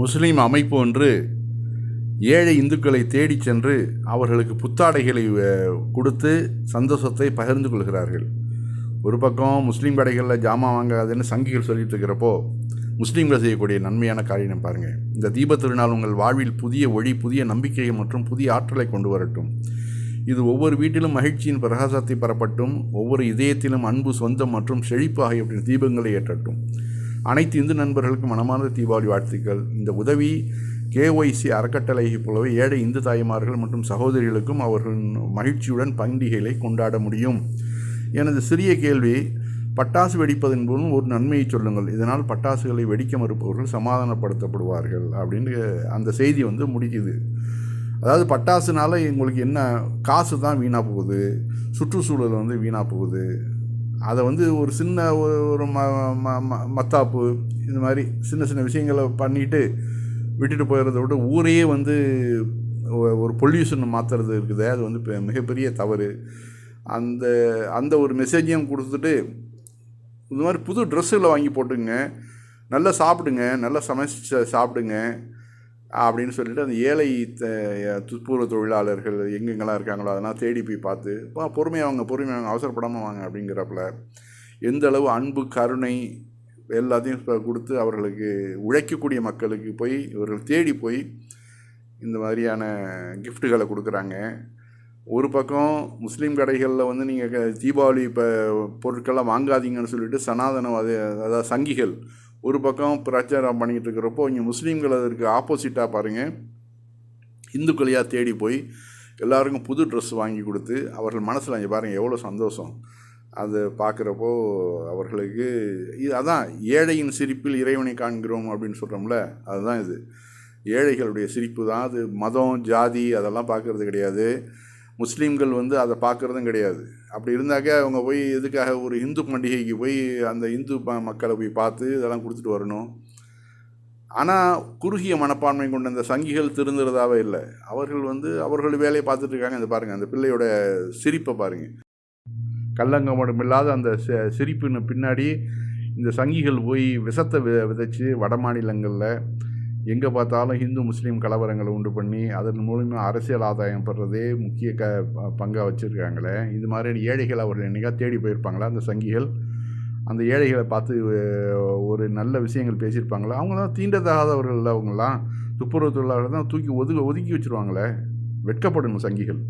முஸ்லீம் அமைப்பு ஒன்று ஏழை இந்துக்களை தேடிச் சென்று அவர்களுக்கு புத்தாடைகளை கொடுத்து சந்தோஷத்தை பகிர்ந்து கொள்கிறார்கள். ஒரு பக்கம் முஸ்லீம் கடைகளில் ஜாமான் வாங்காதுன்னு சங்கிகள் சொல்லிட்டு இருக்கிறப்போ முஸ்லீம்கள் செய்யக்கூடிய நன்மையான காரியம் பாருங்கள் இந்த தீப திருநாள் உங்கள் வாழ்வில் புதிய ஒளி புதிய நம்பிக்கை மற்றும் புதிய ஆற்றலை கொண்டு வரட்டும். இது ஒவ்வொரு வீட்டிலும் மகிழ்ச்சியின் பிரகாசத்தை பெறப்பட்டும் ஒவ்வொரு இதயத்திலும் அன்பு சொந்தம் மற்றும் செழிப்பு ஆகியவற்றின் தீபங்களை ஏற்றட்டும். அனைத்து இந்து நண்பர்களுக்கும் மனமார்ந்த தீபாவளி வாழ்த்துக்கள். இந்த உதவி கேஒய்சி அறக்கட்டளையைப் போலவே ஏழை இந்து தாய்மார்கள் மற்றும் சகோதரிகளுக்கும் அவர்களின் மகிழ்ச்சியுடன் பண்டிகைகளை கொண்டாட முடியும். எனது சிறிய கேள்வி பட்டாசு வெடிப்பதன் மூலம் ஒரு நன்மையை சொல்லுங்கள். இதனால் பட்டாசுகளை வெடிக்க மறுப்பவர்கள் சமாதானப்படுத்தப்படுவார்கள் அப்படின்னு அந்த செய்தி வந்து முடிக்குது. அதாவது பட்டாசுனால எங்களுக்கு என்ன காசு தான் வீணாக போகுது சுற்றுச்சூழல் வந்து வீணாக போகுது. அதை வந்து ஒரு சின்ன ஒரு ஒரு ம ம ம- மத்தாப்பு இந்த மாதிரி சின்ன சின்ன விஷயங்களை பண்ணிட்டு விட்டுட்டு போயிடுறத விட ஊரையே வந்து ஒரு பொல்யூஷன் மாற்றுறது இருக்குது. அது வந்து பெ- மிகப்பெரிய தவறு. அந்த அந்த ஒரு மெசேஜையும் கொடுத்துட்டு இந்த மாதிரி புது ட்ரெஸ்ஸுகளை வாங்கி போட்டுங்க நல்லா சாப்பிடுங்க. நல்லா சமைச்சு சாப்பிடுங்க. அப்படின்னு சொல்லிட்டு அந்த ஏழை த- துப்புரவு தொழிலாளர்கள் எங்கெங்கெல்லாம் இருக்காங்களோ அதெல்லாம் தேடி போய் பார்த்து பா பொறுமையாக வாங்க பொறுமையாக வாங்க அவசரப்படாமல் வாங்க அப்படிங்கிறப்பல எந்த அளவு அன்பு கருணை எல்லாத்தையும் கொடுத்து அவர்களுக்கு உழைக்கக்கூடிய மக்களுக்கு போய் இவர்கள் தேடி போய் இந்த மாதிரியான கிஃப்ட்டுகளை கொடுக்குறாங்க. ஒரு பக்கம் முஸ்லீம் கடைகளில் வந்து நீங்கள் தீபாவளி இப்போ பொருட்கள்லாம் வாங்காதீங்கன்னு சொல்லிட்டு சனாதனவாத அதாவது சங்கிகள் ஒரு பக்கம் பிரச்சாரம் பண்ணிக்கிட்டு இருக்கிறப்போ இங்கே முஸ்லீம்கள் அதற்கு ஆப்போசிட்டாக பாருங்கள் இந்துக்களையாக தேடி போய் எல்லாருக்கும் புது ட்ரெஸ் வாங்கி கொடுத்து அவர்கள் மனசில் இங்கே பாருங்கள் எவ்வளோ சந்தோஷம். அது பார்க்குறப்போ அவர்களுக்கு இது அதான் ஏழையின் சிரிப்பில் இறைவனை காண்கிறோம் அப்படின்னு சொல்கிறோம்ல அதுதான் இது. ஏழைகளுடைய சிரிப்பு தான் அது மதம் ஜாதி அதெல்லாம் பார்க்கறது கிடையாது. முஸ்லீம்கள் வந்து அதை பார்க்குறதும் கிடையாது. அப்படி இருந்தாக்க அவங்க போய் எதுக்காக ஒரு இந்து பண்டிகைக்கு போய் அந்த இந்து மக்களை போய் பார்த்து இதெல்லாம் கொடுத்துட்டு வரணும். ஆனால் குறுகிய மனப்பான்மை கொண்ட இந்த சங்கிகள் திருந்துறதாவே இல்லை. அவர்கள் வந்து அவர்கள் வேலையை பார்த்துட்டு இருக்காங்க. இந்த பாருங்கள் அந்த பிள்ளையோட சிரிப்பை பாருங்கள் கல்லங்கமடம் இல்லாத அந்த சிரிப்பின் பின்னாடி இந்த சங்கிகள் போய் விஷத்தை வி விதைச்சு வட மாநிலங்களில் எங்கே பார்த்தாலும் ஹிந்து முஸ்லீம் கலவரங்களை உண்டு பண்ணி அதன் மூலிமா அரசியல் ஆதாயம் பெறதே முக்கிய க பங்காக வச்சுருக்காங்களே. இது மாதிரி ஏழைகள் அவர்கள் என்றைக்காக தேடி போயிருப்பாங்களா? அந்த சங்கிகள் அந்த ஏழைகளை பார்த்து ஒரு நல்ல விஷயங்கள் பேசியிருப்பாங்களா? அவங்களாம் தீண்டத்தகாதவர்கள் அவங்களாம் துப்புரவு தொழிலாளர்கள் தான் தூக்கி ஒதுக்க ஒதுக்கி வச்சுருவாங்களே. வெட்கப்படணும் சங்கிகள்.